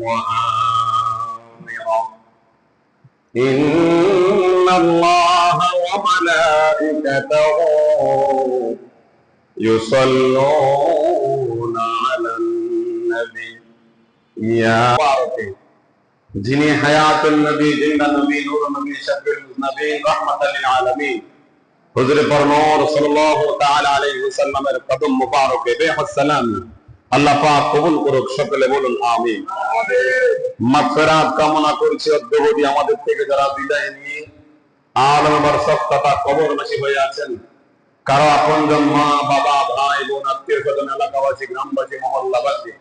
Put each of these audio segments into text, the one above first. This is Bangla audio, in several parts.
وآمرا إن الله وملائكته يصلون على النبي يا بارك যিনি হায়াতুল নবী জিন্দা নবী নূর নবী শফিউল নবী রাহমাতাল লিল আলামিন হুজুর পরমর সাল্লাল্লাহু তাআলা আলাইহি ওয়াসাল্লামের কদম মুবারকে বেহদ সালাম আল্লাহ পাক কবুল করুক, সকলে বলুন, আমিন। মাগফিরাত কামনা করছি অদ্যবধি আমাদের থেকে যারা বিদায় নিয়ে আলম বরসত তথা কবরবাসী হয়ে আছেন। কারও আপনজন মা, বাবা, ভাই, বোন, আত্মীয় স্বজন, এলাকাবাসী, গ্রামবাসী, মহল্লাবাসী,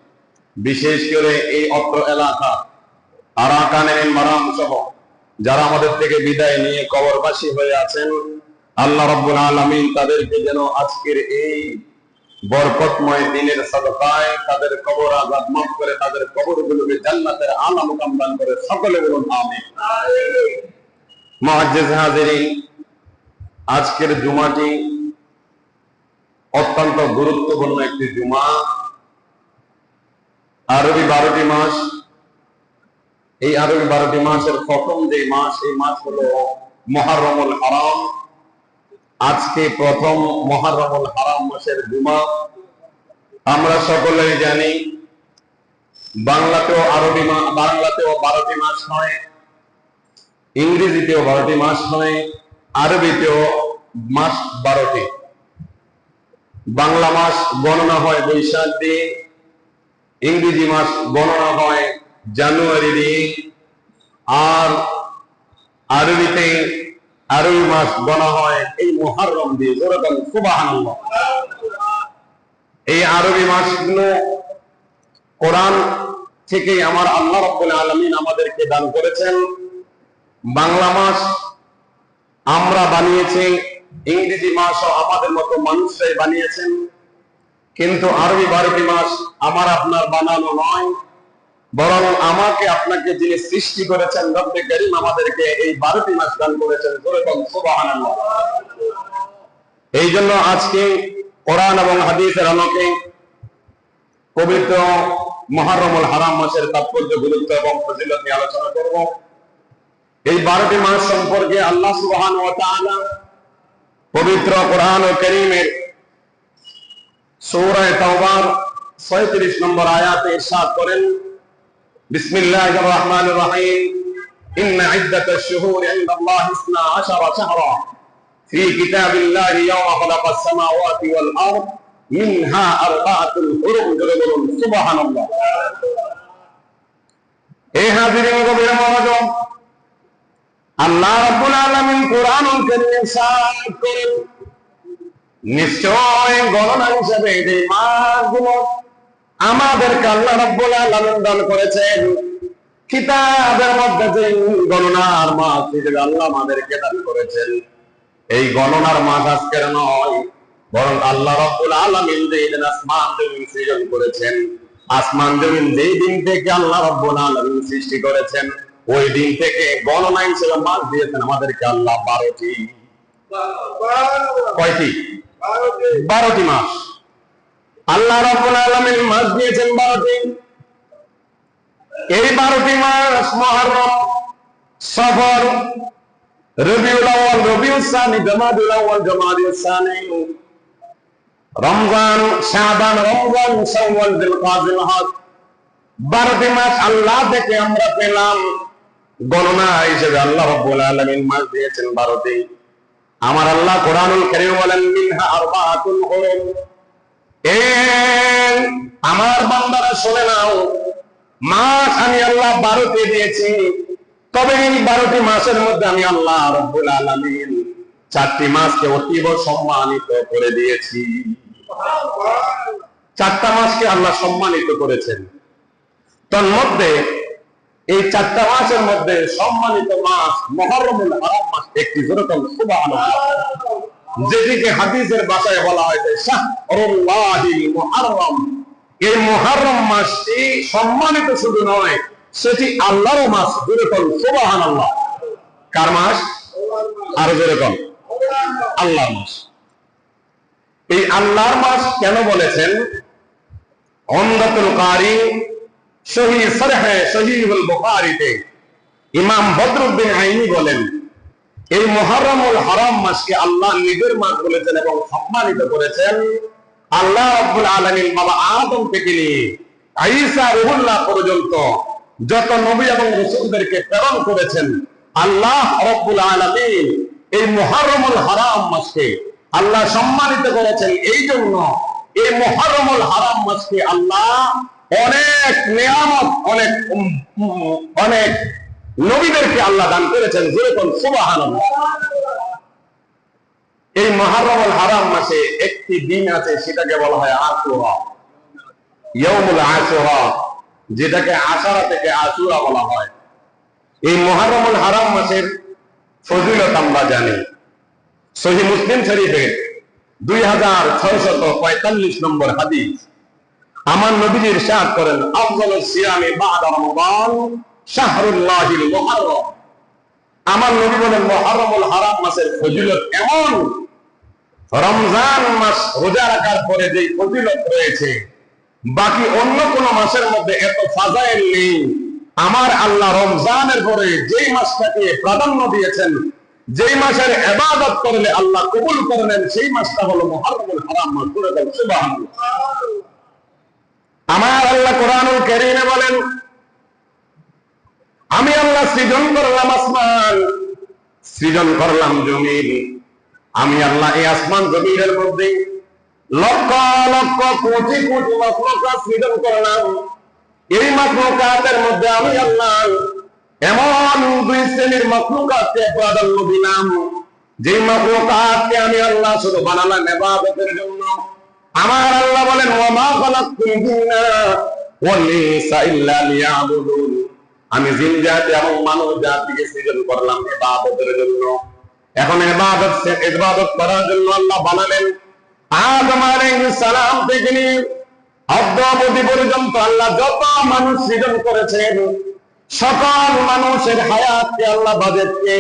বিশেষ করে এই অত্র এলাকা, আরাকানের মারাম সহ যারা আমাদের থেকে বিদায় নিয়ে কবরবাসী হয়ে আছেন, আল্লাহ রব্বুল আলমিন তাদেরকে যেন আজকের এই বরকতময় দিনের সদকায় তাদের কবর আজাদ মাফ করে তাদের কবরগুলোকে জান্নাতের আলা মুকাম দান করে সকলে বলুন, আমিন। মুআজ্জিজ হাজিরিন, আজকের জুমাটি অত্যন্ত গুরুত্বপূর্ণ একটি জুমা। আরবি বারোটি মাস। এই আরবি বারোটি মাসের প্রথম যে মাস, এই মাস হলো মহারমুল হারাম। আজকে প্রথম মহারমুল হারাম মাসের জুমা আমরা সকলেই জানি বাংলাতেও আরবি মা- বাংলাতেও বারোটি মাস হয়, ইংরেজিতেও বারোটি মাস হয়, আরবিতেও মাস বারোটি। বাংলা মাস গণনা হয় বৈশাখ দিয়ে, ইংরেজি মাস গণনা হয় জানুয়ারি দিয়ে, আর আরবিতে আরবি মাস গণনা হয় এই মুহররম দিয়ে যেরকম সুবহানাল্লাহ। এই আরবি মাসগুলো কোরআন থেকে আমার আল্লাহ রাব্বুল আলামিন আমাদেরকে দান করেছেন। বাংলা মাস আমরা বানিয়েছি, ইংরেজি মাসও আমাদের মতো মানুষরাই বানিয়েছেন। কিন্তু আরবি বারোটি মাস আমার আপনার বানানো নয়। বরং আমাকে আপনাকে যিনি সৃষ্টি করেছেন রব্বে করিম আমাদেরকে এই বারোটি মাস দান করেছেন এই জন্য আজকে কোরআন এবং হাদিসের আলোকে পবিত্র মহারমুল হারাম মাসের তাৎপর্য, গুরুত্ব এবং ফজিলত নিয়ে আলোচনা করব। এই বারোটি মাস সম্পর্কে আল্লাহ সুবহান ওয়া তাআলা পবিত্র কোরআন ও করিমের সৌরায় তাওবার 37 নম্বর আয়াতে ইরশাদ করেন বিসমিল্লাহির রহমানির রহিম ইন্ন ইদ্দাতাশ শুহুরি ইনদাল্লাহি 12 শাহরা في كتاب الله يوم خلق السماوات والأرض منها أربعة حرم جلدون سبحان الله এই হাজিরিন গভীর মনোযোগ আল্লাহ রাব্বুল আলামিন কোরআনুল কারীমে ইরশাদ করেন নিশ্চয় গণনা হিসেবে যে মাসগুলো আমাদেরকে আল্লাহ রাব্বুল আলামিন দান করেছেন। কিতাবের মধ্যে যে গণনার মাস হিসেবে আল্লাহ আমাদেরকে দান করেছেন। এই গণনার মাস আজকের নয়, বরং আল্লাহ রাব্বুল আলামিন যে দিন আসমান, জমিন সৃজন করেছেন, আসমান, জমিন যে দিন থেকে আল্লাহ রাব্বুল আলামিন সৃষ্টি করেছেন, ওই দিন থেকে গণনা হিসেবে মাস দিয়েছেন আমাদেরকে আল্লাহ বারোটি। কয়টি? বারোটি মাস। আল্লাহ রাব্বুল আলামিন মাস দিয়েছেন বারোটি। এই বারোটি মাস মহরম, সফর, রবিউল আউয়াল, রবিউল সানি জামাদুল আউয়াল জামাদুল সানি। রমজান, শাবান, রমজান, শাওয়াল জিলকাদিল হজ। বারোটি মাস আল্লাহ থেকে আমরা পেলাম। গণনা হিসেবে আল্লাহ রাব্বুল আলামিন মাস দিয়েছেন বারোটি। আমার আল্লাহ কোরআনুল কারীম বলেন, মিনহা আরবাআতুল হুরুম। আমার বান্দারা শুনে নাও। মাস আমি আল্লাহ বারোটি দিয়েছি। তবে এই বারোটি মাসের মধ্যে আমি আল্লাহ রব্বুল আলামিন চারটি মাসকে অতীব সম্মানিত করে দিয়েছি। চারটা মাসকে আল্লাহ সম্মানিত করেছেন। তন্মধ্যে এই চারটা মাসের মধ্যে সম্মানিত মাস মহরমুল হারাম মাস একটি, যেরকম সুবহানাল্লাহ। যেটিকে হাদিসের ভাষায় বলা হয়েছে মুহাররম। মাসটি সম্মানিত শুধু নয়, সেটি আল্লাহর মাস যেরকম সুবহানাল্লাহ। কার মাস? আর আরও যেরকম আল্লাহর মাস। এই আল্লাহর মাস কেন বলেছেন? অন্দাতুল কারি সহি সরহে সহিহুল বুখারীতে ইমাম বদরুদ্দিন আইনি বলেন এই মুহররমুল হারাম মাসকে আল্লাহ নিজের মাস বলেছেন এবং সম্মানিত করেছেন। আল্লাহ রাব্বুল আলামিন বাবা আদম থেকে নিয়ে ঈসা রুহুল্লাহ পর্যন্ত যত নবী এবং রাসূলদেরকে প্রেরণ করেছেন, আল্লাহ রাব্বুল আলামিন এই মুহররমুল হারাম মাসকে আল্লাহ সম্মানিত করেছেন। এই জন্য এই মুহররমুল হারাম মাসকে আল্লাহ অনেক নিয়ামত, অনেক অনেক নবীদেরকে আল্লাহ দান করেছেন যেরকম সুবহানাল্লাহ। এই মহারমুল হারাম মাসে একটি দিন আছে, সেটাকে বলা হয় আশুরা। ইয়মুল আশুরা, যেটাকে আশারা থেকে আশুরা বলা হয়। এই মহারমুল হারাম মাসের ফজিলত আমরা জানি। সহি মুসলিম শরীফের দুই হাজার ছয়শত পঁয়তাল্লিশ নম্বর হাদিস। আমার নবীজি ইরশাদ করেন আফজালু সিয়ামি বাদা রমাদান আমার নবী বলেন হারাম মাসের ফজিলত এমন রমজান মাস রোজা রাখার পরে যে ফজিলত রয়েছে, বাকি অন্য কোন মাসের মধ্যে এত ফাজাইল নেই। আমার আল্লাহ রমজানের পরে যেই মাসটাকে প্রাধান্য দিয়েছেন, যেই মাসের এবাদত করলে আল্লাহ কবুল করে নেন, সেই মাসটা হলো মুহররমুল হারাম মাস। করে দেন আমার আল্লাহ কোরআনুল কারীমে বলেন আমি আল্লাহ সৃজন করলাম আসমান, সৃজন করলাম জমিন। আমি আল্লাহ এই আসমান জমিনের মধ্যে লক্ষ লক্ষ কোটি কোটি মাকলুকাত সৃজন করলাম। এই মাকলুকাতের মধ্যে আমি আল্লাহ এমন দুই শ্রেণির মাকলুকাতকে প্রাধান্য দিলাম। যে মাকলুকাতকে আমি আল্লাহ শুধু বানালাম ইবাদতের জন্য। আমার আল্লাহ বলেন, ওয়া মা খালাকতুল জিন্না ওয়াল ইনসা ইল্লা লিয়াবুদুন। আমি জিন জাতি এবং মানব জাতিকে সৃজন করলাম ইবাদতের জন্য। এখন ইবাদত ইবাদত করার জন্য আল্লাহ বানালেন আদম আলাইহিস সালাম থেকে নিয়ে অদ্যাবধি পর্যন্ত আল্লাহ যত মানুষ সৃজন করেছেন, সকল মানুষের হায়াতকে আল্লাহ বাজেটকে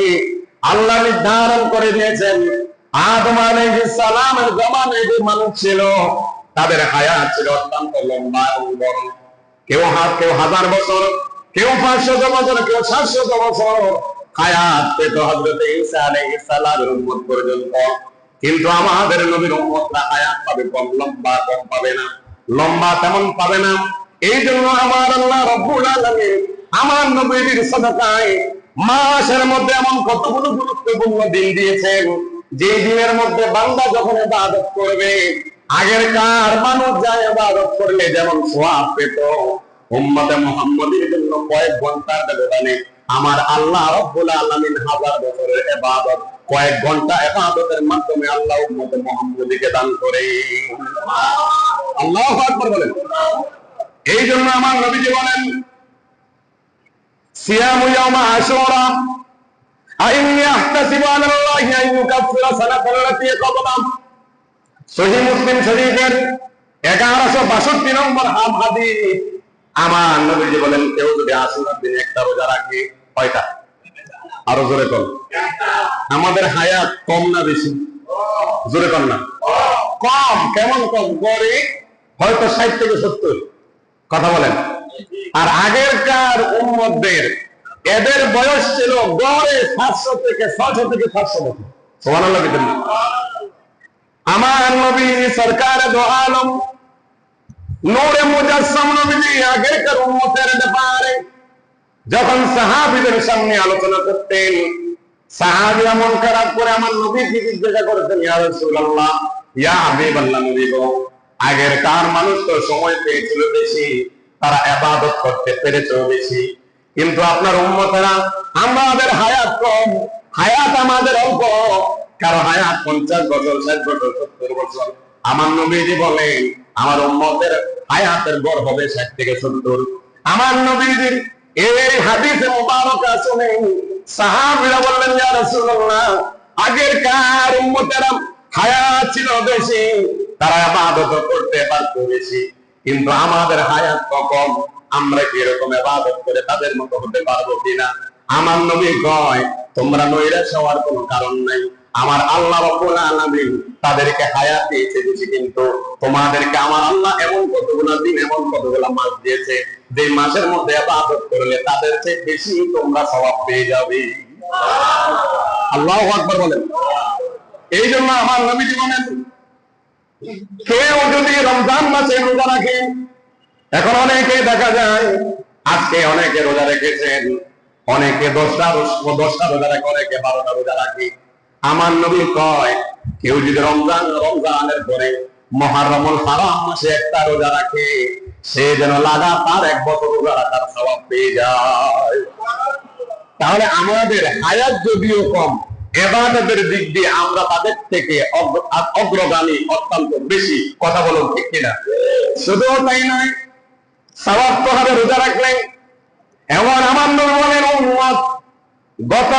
আল্লাহ নির্ধারণ করে দিয়েছেন। আদম আলাইহিস সালামের জমানায় যে মানুষ ছিল, তাদের হায়াত ছিল অত্যন্ত লম্বা এবং বড়। কেউ হাত কেউ হাজার বছর কেউ পাঁচশত বছর কেউ সাতশত বছর হায়াত পেত হজরত আলাইহিস সালামের উম্মত পর্যন্ত। কিন্তু আমাদের নবীর উম্মতরা হায়াত পাবে কম, লম্বা কম পাবে না। লম্বা তেমন পাবে না। এই জন্য আমার আল্লাহ রব্বুল আলামিন আমার নবীর সদকায় মাসের মধ্যে এমন কতগুলো গুরুত্বপূর্ণ দিন দিয়েছেন। যে দিনের মধ্যে বান্দা যখন ইবাদত করবে আগের কার মানুষ যা ইবাদত করলে যেমন সোয়াব পেত উম্মতে মুহাম্মদের জন্য কয়েক ঘণ্টার ব্যবধানে আমার আল্লাহ আলামিন হাজার বছরের ইবাদত, কয়েক ঘণ্টা ইবাদতের মাধ্যমে আল্লাহ উম্মতে মুহাম্মদীকে দান করে আল্লাহু আকবার বলেন। এই জন্য আমার নবীজি বলেন, সিয়ামু ইয়াউমা আশুরা, আইন্নি আহতাসিবু আলা আন ইউকাফিরা সানাতাল লাতী ক্বাবলা সহিহ মুসলিম শরীফের 1162 নম্বর হাদিস আমার নবীজি বলেন, কেউ যদি আশুরার দিনে একটা রোজা রাখে, কয়টা? আরও জোরে কর আমাদের হায়াত কম না বেশি? জোরে কর না। কম, কেমন কম? করে হয়তো ষাট থেকে সত্তর। কথা বলেন। আর আগেরকার উম্মতদের, এদের বয়স ছিল গড়ে সাতশো থেকে ছশো থেকে সাতশো বছর। সমান আমার নবী সরকার দো আলম নূরে মুজাসসাম নবীজি আগেকার উম্মতের ব্যাপারে যখন সাহাবীদের সামনে আলোচনা করতেন সাহাবী এমন খারাপ করে আমার নবীকে জিজ্ঞাসা করেছেন ইয়া রাসূলুল্লাহ ইয়া হাবিবাল্লাহ নবী গো আগের কার মানুষ তো সময় পেয়েছিল বেশি তারা ইবাদত করতে পেরেছে বেশি কিন্তু আপনার উম্মতেরা আমাদের হায়াত কম হায়াত আমাদের অল্প কারও হায়াত পঞ্চাশ বছর ষাট বছর সত্তর বছর আমার নবীজি বলেন আমার উম্মতের হায়াতের গড় হবে ষাট থেকে সত্তর। আমার নবীজির এই হাদিসে মুবারক শুনে সাহাবীরা বললেন উম্মতেরা হায়াত ছিল বেশি? তারা ইবাদত করতে পারতো বেশি। কিন্তু আমাদের হায়াত কম আমরা কি এরকম করে তাদের মতো হতে পারব কিনা? আমার নবী কয়, তোমরা নৈরাশ হওয়ার কোনো কারণ নাই। আমার আল্লাহ তাদেরকে হায়াত দিয়েছে দিয়েছে কিন্তু তোমাদেরকে আমার আল্লাহ এমন কতগুলা দিন এমন কতগুলা মাস দিয়েছে যে মাসের মধ্যে ইবাদত করলে তাদের চেয়ে বেশি তোমরা সওয়াব পেয়ে যাবে। আল্লাহু আকবার বলেন। এই জন্য আমার নবী জীবনের কেউ যদি রমজান মাসে রোজা রাখে। এখন অনেকে দেখা যায়, আজকে অনেকে রোজা রেখেছেন, অনেকে দশটা দশটা রোজা রাখে অনেকে বারোটা রোজা রাখে। আমার নবী কয়, কেউ যদি রমজান, রমজানের পরে মহারমল হারাম মাসে একটা রোজা রাখে, সে যেন লাগাতার এক বছর রোজা রাখার স্বভাব পেয়ে যায়। তাহলে আমাদের হায়াত যদিও কম, এবাদতের দিক দিয়ে আমরা তাদের থেকে অগ্রগামী, অত্যন্ত বেশি। কথা বলুন ঠিক কিনা? শুধু তাই নয় সবাব তো হবে রোজা রাখলেন এমন আমার নবী বলেন গত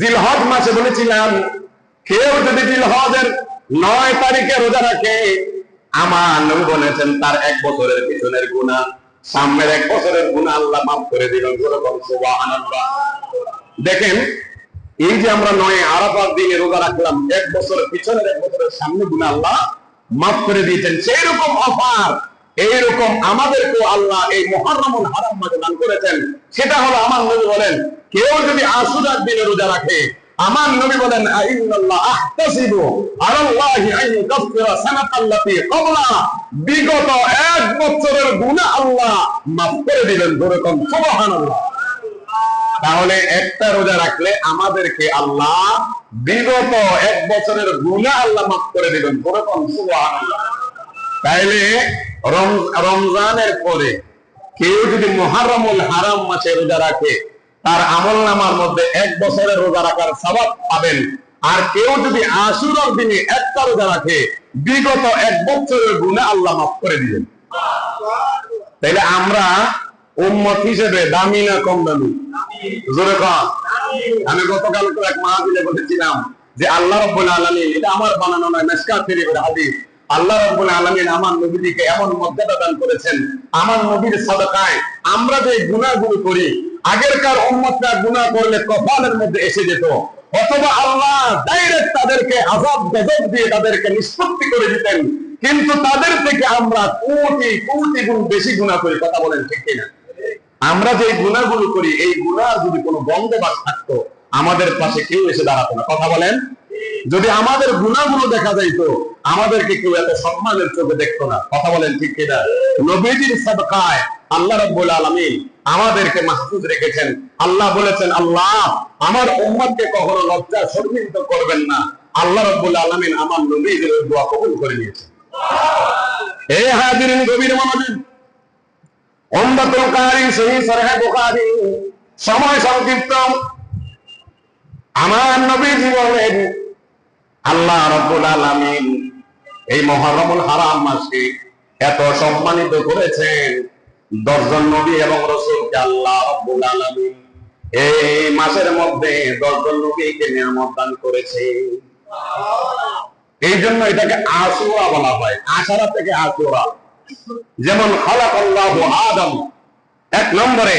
জিলহজ মাসে বলেছিলাম, কেউ যদি জিলহজের নয় তারিখে রোজা রাখে, আমার নবী বলেছেন, তার এক বছরের পিছনের গুণা সামনের এক বছরের গুণা আল্লাহ মাফ করে দিলেন দেখেন, এই যে আমরা নয় আরাফার দিনে রোজা রাখলাম, এক বছরের পিছনের এক বছরের সামনে গুণা আল্লাহ মাফ করে দিয়েছেন। সেই রকম অফার এইরকম আমাদেরকেও আল্লাহ এই মহারমুল হারাম মাঝে দান করেছেন। সেটা হলো আমার নবী বলেন, কেউ যদি আশুরার দিনে রোজা রাখে, আমার নবী বলেন বিগত এক বছরের গুনাহ আল্লাহ মাফ করে দিবেন যেরকম সুবহানাল্লাহ। তাহলে একটা রোজা রাখলে আমাদেরকে আল্লাহ বিগত এক বছরের গুনাহ আল্লাহ মাফ করে দিবেন যেরকম সুবহানাল্লাহ। তাইলে রমজানের পরে কেউ যদি মহারমুল হারাম মাসে রোজা রাখে, তার আমল নামার মধ্যে এক বছরের রোজা রাখার স্বভাব পাবেন। আর কেউ যদি আশুরার দিনে একটা রোজা রাখে, বিগত এক বছরের গুণে আল্লাহ মাফ করে দিবেন। তাইলে আমরা উম্মত হিসেবে দামি না কম দামি? জোরে কম আমি গতকাল এক মাহফিলে বলেছিলাম যে, আল্লাহ রব্বুল আলামিন, এটা আমার বানানো নয় মেসকাত শরীফের হাদিস। আল্লাহ রব্বুল আলামিন আমার নবীজিকে এমন মর্যাদা দান করেছেন, আমার নবীর সাদাকায় আমরা যে গুনাহগুলো করি, আগেরকার উম্মতরা গুনাহ করলে কপালের মধ্যে এসে যেত। অথবা আল্লাহ ডাইরেক্ট তাদেরকে আজাব গজব দিয়ে তাদেরকে নিষ্পত্তি করে দিতেন, কিন্তু তাদের থেকে আমরা কোটি কোটি গুণ বেশি গুনাহ করি, কথা বলেন ঠিক কিনা? আমরা যে গুণাগুলো করি, এই গুণার যদি কোনো বন্দোবস্ত থাকতো, আমাদের পাশে কেউ এসে দাঁড়াতো না, কথা বলেন। যদি আমাদের গুণাগুলো দেখা যাইতো, আমাদেরকে কেউ এত সম্মানের চোখে দেখতো না। কথা বলেন ঠিক কিনা? নবীজির সাদকায় আল্লাহ রাব্বুল আলামিন আমাদেরকে মাহফুজ রেখেছেন। আল্লাহ বলেছেন, আল্লাহ, আমার উম্মতকে কখনো লজ্জা শর্মিত করবেন না। আল্লাহ রাব্বুল আলামিন আমার নবীদের দোয়া কবুল করে নিয়েছেন। এই হাজিরিন গভীর মনোযোগ। কারি সহি সরহ সময় সংক্ষিপ্ত। আমার নবী জীবনের আল্লাহ রাব্বুল আলামিন এই মহরমুল হারাম মাসে এত সম্মানিত করেছেন। দশজন নবী এবং রসুলকে আল্লাহ রাব্বুল আলামিন এই মাসের মধ্যে দশজন নবীকে নিয়ামত দান করেছে। এই জন্য এটাকে আশুরা বলা হয়, আশারা থেকে আশুরা। যেমন খালাকাল্লাহু আদম, এক নম্বরে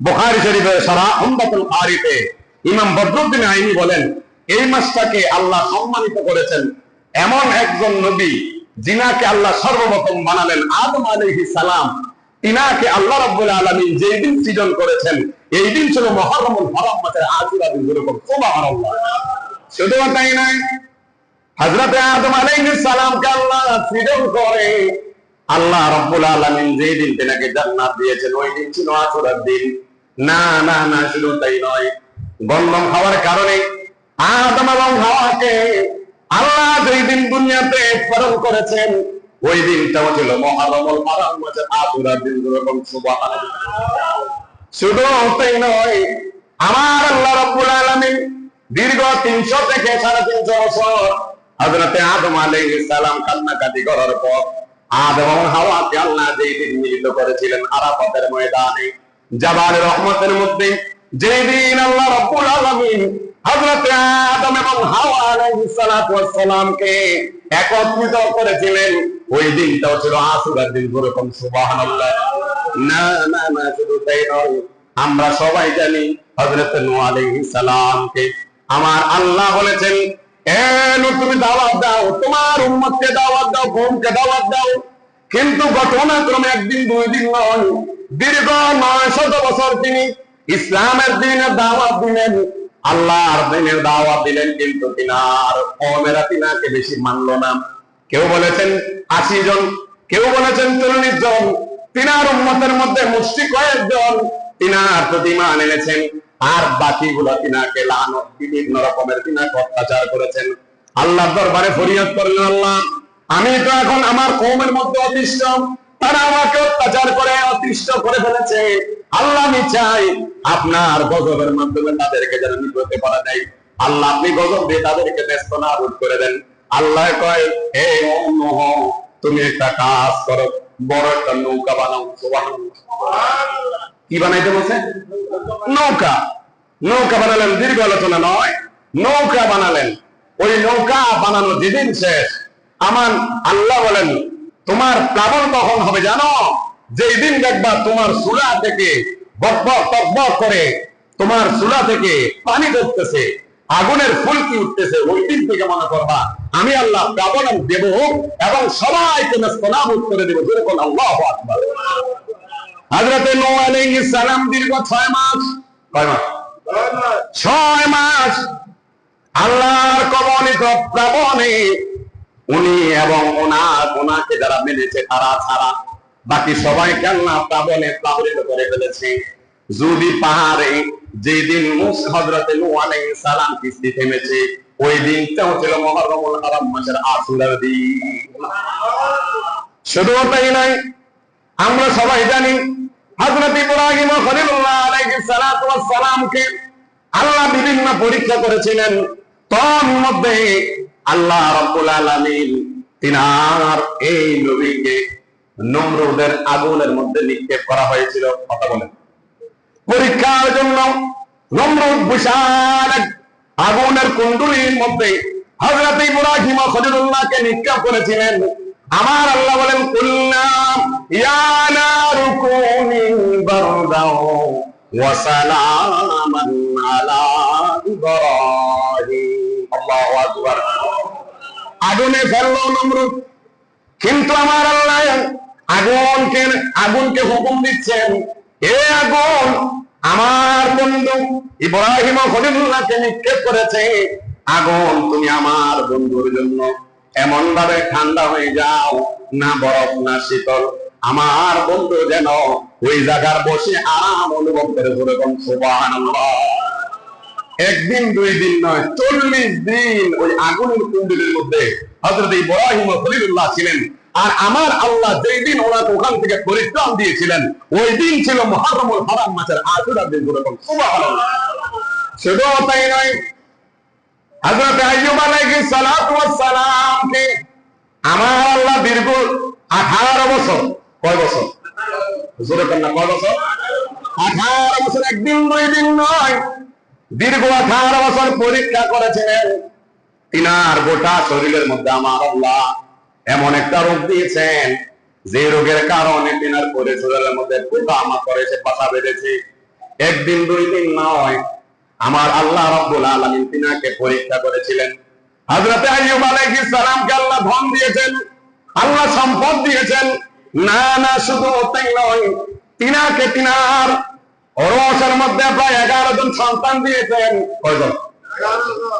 বুখারী শরীফের সারা উম্মাতুল কারিতে ইমাম বদরুদ্দিন আইনি বলেন এই মাসটাকে আল্লাহ সম্মানিত করেছেন এমন একজন নবী, যিনাকে আল্লাহ সর্বপ্রথম বানালেন আদম আলাইহিস সালাম। তিনাকে আল্লাহ রাব্বুল আলামিন যেই দিন সৃজন করেছেন, এই দিন ছিল মুহররমুল হারাম, মাসের আশুরা দিন যেরকম শুধু তাই নয়, হযরত আদম আলাইহিস সালামকে আল্লাহ সৃজন করে। আল্লাহ রাব্বুল আলামিন যেই দিন তেনাকে জান্নাত দিয়েছেন, ওই দিন ছিল আশুরার দিন। না না না, শুধু তাই নয়, গন্ধম খাওয়ার কারণে আদম এবং হাওয়াকে আল্লাহ যেই দিন দুনিয়াতে প্রেরণ করেছেন, ওই দিনটাও ছিল মহারমল হারাম মাসের আশুরার দিন যেরকম সুবহানাল্লাহ। শুধু তাই নয়, আমার আল্লাহ রাব্বুল আলামিন দীর্ঘ তিনশো থেকে সাড়ে তিনশো বছর হযরতে আদম আলাইহিস সালাম কান্নাকাটি করার পর আদম এবং হাওয়াকে আল্লাহ যেই দিন মিলিত করেছিলেন আরাফাতের ময়দানে জাবাল রহমতের মধ্যে, যেই দিন আল্লাহ রাব্বুল আলামিন হযরতে আদম এবং হাওয়া একত্রিত করেছিলেন। ওই ছিল আশুরার দিন সুবহানাল্লাহ। না না না, শুধু তাই নয়, আমরা সবাই জানি হযরত আলাইহিস সালামকে। আমার আল্লাহ বলেছেন, এ তুমি দাওয়াত দাও, তোমার উম্মতকে দাওয়াত দাও, কওমকে দাওয়াত দাও। কিন্তু ঘটনাক্রমে একদিন, দুই দিন নয়, দীর্ঘ নয় শত বছর তিনি ইসলামের দিনের দাওয়াত দিলেন। আল্লাহর দিনের দাওয়াত দিলেন, কিন্তু তিনার কমেরা তিনাকে বেশি মানলো না। কেউ বলেছেন আশি জন, কেউ বলেছেন চল্লিশ জন। তিনার উম্মতের মধ্যে মুষ্টি কয়েকজন। তিনার প্রতি মান এনেছেন, আর বাকিগুলো তিনাকে লানত, বিভিন্ন রকমের তিনাকে অত্যাচার করেছেন। আল্লাহর দরবারে ফরিয়াদ করলেন, আল্লাহ, আমি তো এখন আমার কৌমের মধ্যে অতিষ্ঠ। তারা আমাকে অত্যাচার করে, অতিষ্ঠ করে ফেলেছে। আল্লাহ, আমি চাই আপনার গজবের মাধ্যমে তাদেরকে যেন নিবতে পারা যায়। আল্লাহ, আপনি গজব দিয়ে তাদেরকে ব্যস্ত না রোধ করে দেন। আল্লাহ কয়, হে তুমি একটা কাজ করো, বড় একটা নৌকা বানাও। কি বানাইতে বলছে? নৌকা। নৌকা বানালেন দীর্ঘ আলোচনা নয়, নৌকা বানালেন। ওই নৌকা বানানো যেদিন শেষ, আমার আল্লাহ বলেন, তোমার প্লাবন কখন হবে জানো? যেই দিন দেখবা তোমার সুলা থেকে করে তোমার সুলা থেকে পানি ধরতেছে, আগুনের ফুলকি উঠতেছে ওই দিন থেকে মনে করবা, আমি আল্লাহ প্লাবন দেব এবং সবাইকে নাস্তানাবুদ করে দেবো। যেরকম আল্লাহ আকবার। আলাইহিস সালাম দীর্ঘ 6 মাস কয় মাস, ছয় মাস আল্লাহর কবলিত প্লাবনে উনি এবং ওনার ওনাকে যারা মেনেছে তারা ছাড়া বাকি সবাইকে আল্লাহ করে ফেলেছে। যদি পাহাড়ে যেদিন থেমেছে, ওই দিনটাও ছিল মহররমুল হারাম, মাসের দিন। শুধু তাই আমরা সবাই জানি আল্লাহ বিভিন্ন পরীক্ষা করেছিলেন। তার মধ্যে আল্লাহ রাব্বুল আলামিন তিনার এই নবীকে নমরুদের আগুনের মধ্যে নিক্ষেপ করা হয়েছিল, কথা বলেন। পরীক্ষার জন্য নমরুদ বিশাল আগুনের কুণ্ডুলির মধ্যে হযরত ইব্রাহিম ও খলিলুল্লাহকে নিক্ষেপ করেছিলেন। আমার আল্লাহ বলেন কুল্লাম বারদাও ওয়া সালামান আলা ইব্রাহিম। আল্লাহু আকবার। আগুনে ফেলল নমরুদ। কিন্তু আমার আল্লাহ আগুনকে আগুনকে হুকুম দিচ্ছেন। এ আগুন, আমার বন্ধু ইব্রাহিম ও খলিলুল্লাহকে নিক্ষেপ করেছে। আগুন, তুমি আমার বন্ধুর জন্য এমন ভাবে ঠান্ডা হয়ে যাও। না বরফ, না শীতল। আমার বন্ধু যেন ওই জায়গার বসে আরাম অনুভব করে কোন সুবহানাল্লাহ। একদিন, দুই দিন নয়, চল্লিশ দিন ওই আগুনের কুণ্ডলীর মধ্যে হজরত ইব্রাহিম ও খলিলুল্লাহ ছিলেন। আর আমার আল্লাহ যেই দিন ওনাকে ওখান থেকে পরিত্রাণ দিয়েছিলেন, ওই দিন ছিল মহারমুল হারাম মাসের আশুরার দিন যেরকম শুধু তাই নয়, হযরত আইয়ুব সালাতু ওয়াস আমার আল্লাহ দীর্ঘ 18 বছর, কয় বছর? জোরে কন্যা কয় বছর? 18 বছর, একদিন দিন নয়, দীর্ঘ 18 বছর পরীক্ষা করেছিলেন। তিনার গোটা শরীরের মধ্যে আমার আল্লাহ এমন একটা রোগ দিয়েছেন যে রোগের কারণে তিনার পরে শরীরের মধ্যে পোকা আমা করেছে পাতা বেঁধেছে। একদিন, দুই দিন নয় আমার আল্লাহ রাব্বুল আলামিন তিনাকে পরীক্ষা করেছিলেন। হযরত আইয়ুব আলাইহিস সালামকে আল্লাহ ধন দিয়েছেন, আল্লাহ সম্পদ দিয়েছেন। না না, শুধু তাই নয়, তিনাকে তিনার অরসের মধ্যে প্রায় এগারো জন সন্তান দিয়েছেন। কয়জন?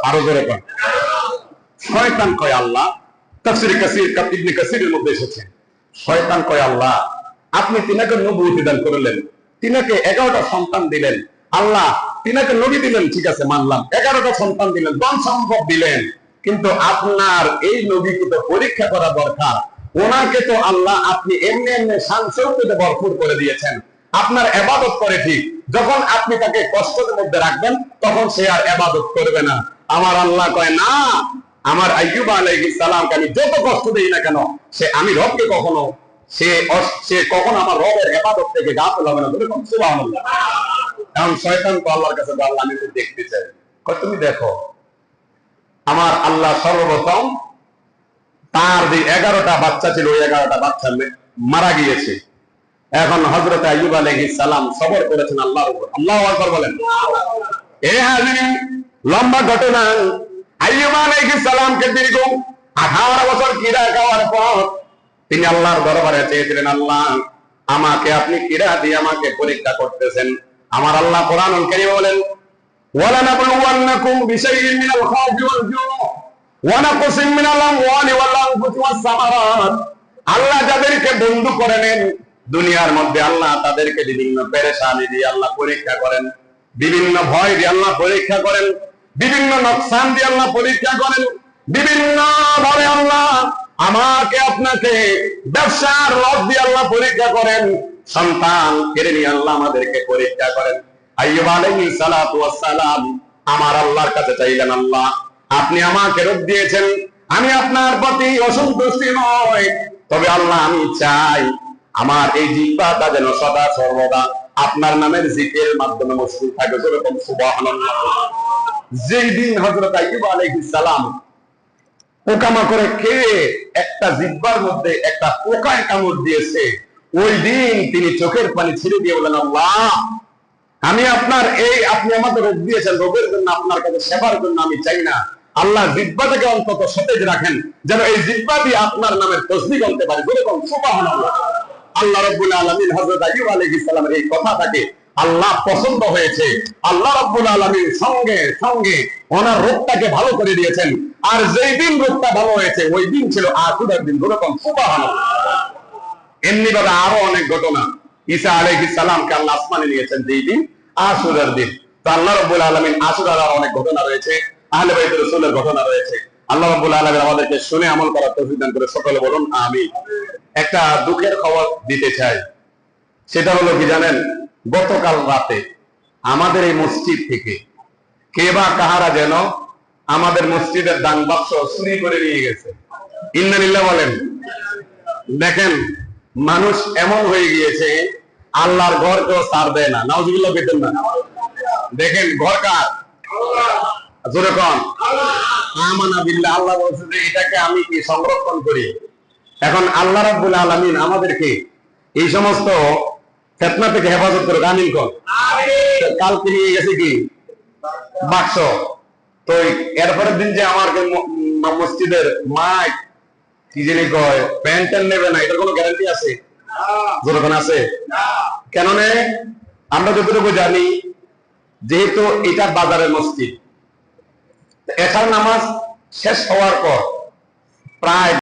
আরও জোরে কন। শয়তান কয় আল্লাহ? কাসীর কাসীরের মধ্যে এসেছে শয়তান কয়, আল্লাহ, আপনি তিনাকে নবুয়তি দান করলেন। তিনাকে এগারোটা সন্তান দিলেন। আল্লাহ, তিনাকে নবী দিলেন, ঠিক আছে, মানলাম। এগারোটা সন্তান দিলেন সম্ভব দিলেন। কিন্তু আপনার এই নবীকে তো পরীক্ষা করা দরকার। ওনাকে তো আল্লাহ আপনি এমনি এমনি সাংসর্গতে ভরপুর করে দিয়েছেন। আপনার এবাদত করে ঠিক। যখন আপনি তাকে কষ্টের মধ্যে রাখবেন, তখন সে আর এবাদত করবে না। আমার আল্লাহ কয়, না আমার আইয়ুব আলাইহিস সালামকে আমি যত কষ্ট দেই না কেন, সে আমি রবকে কখনো, সে সে কখনো আমার রবের এবাদত থেকে গাফেল হবে না বলে সুবহানাল্লাহ। এখন শয়তান তো আল্লাহর কাছে আল্লাহ আমি দেখতে চাই তুমি দেখো, আমার আল্লাহ সর্বপ্রথম তার যে এগারোটা বাচ্চা ছিল, ওই এগারোটা বাচ্চা মারা গিয়েছে। এখন হজরত আইয়ুব আলাইহিস সালাম সবর করেছেন আল্লাহর উপর। আল্লাহু বলেন। এ হাজিরিন লম্বা ঘটনা। আইয়ুব আলাইহিস সালামকে দীর্ঘ 18 বছর কিরা খাওয়ার পর তিনি আল্লাহর দরবারে চেয়েছিলেন আল্লাহ আমাকে আপনি কিরা দিয়ে আমাকে পরীক্ষা করতেছেন আমার আল্লাহ কোরআনুল কারীমে বলেন ولنبلونكم بشيء من الخوف والجوع ونقص من الأموال والأنفس والثمرات আল্লাহ যাদেরকে বন্ধু করে নেন দুনিয়ার মধ্যে আল্লাহ তাদেরকে বিভিন্ন পেরেশানি দিয়ে আল্লাহ পরীক্ষা করেন বিভিন্ন ভয় দিয়ে আল্লাহ পরীক্ষা করেন বিভিন্ন নকশান দিয়ে আল্লাহ পরীক্ষা করেন, বিভিন্ন ভাবে আল্লাহ আমাকে আপনাকে ব্যবসার লভ দিয়ে আল্লাহ পরীক্ষা করেন, সন্তান কেড়ে নিয়ে আল্লাহ আমাদেরকে পরীক্ষা করেন। আইয়ুব আলাইহিস সালাতু ওয়াস সালাম আমার আল্লাহর কাছে চাইলেন, আল্লাহ আপনি আমাকে রোগ দিয়েছেন, আমি আপনার প্রতি অসন্তুষ্টি নয় তবে আল্লাহ আমি চাই আমার এই জিহ্বাটা যেন সদা সর্বদা আপনার নামের জিকের মাধ্যমে মশগুল থাকে, যেরকম সুবহানাল্লাহ। যেই দিন হযরত আইয়ুব আলাইহিস সালাম পোকামাকড়ে খেয়ে একটা জিব্বার মধ্যে একটা পোকায় কামড় দিয়েছে, ওই দিন তিনি চোখের পানি ছেড়ে দিয়ে বলেন আল্লাহ, আমি আপনার এই, আপনি আমাকে রোগ দিয়েছেন, রোগের জন্য আপনার কাছে সেবার জন্য আমি চাই না। আল্লাহ জিব্বাটাকে অন্তত সতেজ রাখেন, যেন এই জিব্বা দিয়ে আপনার নামের তসবি বলতে পারে। যেরকম সুবহানাল্লাহ। আল্লাহ রাব্বুল আলামিন হযরত আইয়ুব আলাইহিস সালামের এই কথাটাকে আল্লাহ পছন্দ হয়েছে। আল্লাহ রাব্বুল আলামিন সঙ্গে সঙ্গে ওনার রোগটাকে ভালো করে দিয়েছেন। আর যেই দিন রোগটা ভালো হয়েছে, ওই দিন ছিল আশুরার দিন। যেরকম সুবহানাল্লাহ। এমনি ভাবে আরও অনেক ঘটনা। ঈসা আলাইহিস সালামকে আল্লাহ আসমানে নিয়েছেন যেই দিন আশুরার দিন। তো আল্লাহ রাব্বুল আলামিন আশুরার আরও অনেক ঘটনা রয়েছে। আহলে বাইত রাসূলের ঘটনা রয়েছে। আল্লাহ রাব্বুল আলামিন আমাদেরকে শুনে আমল করার তৌফিক করে সকলে বলুন আমি একটা দুঃখের খবর দিতে চাই। সেটা হলো কি জানেন? গতকাল রাতে আমাদের এই মসজিদ থেকে কে বা কাহারা যেন আমাদের মসজিদের দান বাক্স চুরি করে নিয়ে গেছে। ইন্দানিল্লাহ বলেন, দেখেন, মানুষ এমন হয়ে গিয়েছে, আল্লাহর ঘর কেউ সার দেয় না। নাউজুবিল্লাহ পেতেন না। দেখেন, ঘর কার? জোরে আমানা আল্লাহ বলছে যে এটাকে আমি কি সংরক্ষণ করি? এখন আল্লাহ রাব্বুল আলামিন আমাদেরকে এই সমস্ত ফেতনা থেকে হেফাজত করে আমিন কালকে নিয়ে গেছে কি? বাক্স। তো এরপরের দিন যে আমার মসজিদের মাইক, কি জানি কয়, প্যান্ট নেবে না, এটার কোনো গ্যারান্টি আছে? যেরকম আছে? কেন আমরা যতটুকু জানি, যেহেতু এটা বাজারের মসজিদ, এখানে নামাজ শেষ হওয়ার পর প্রায়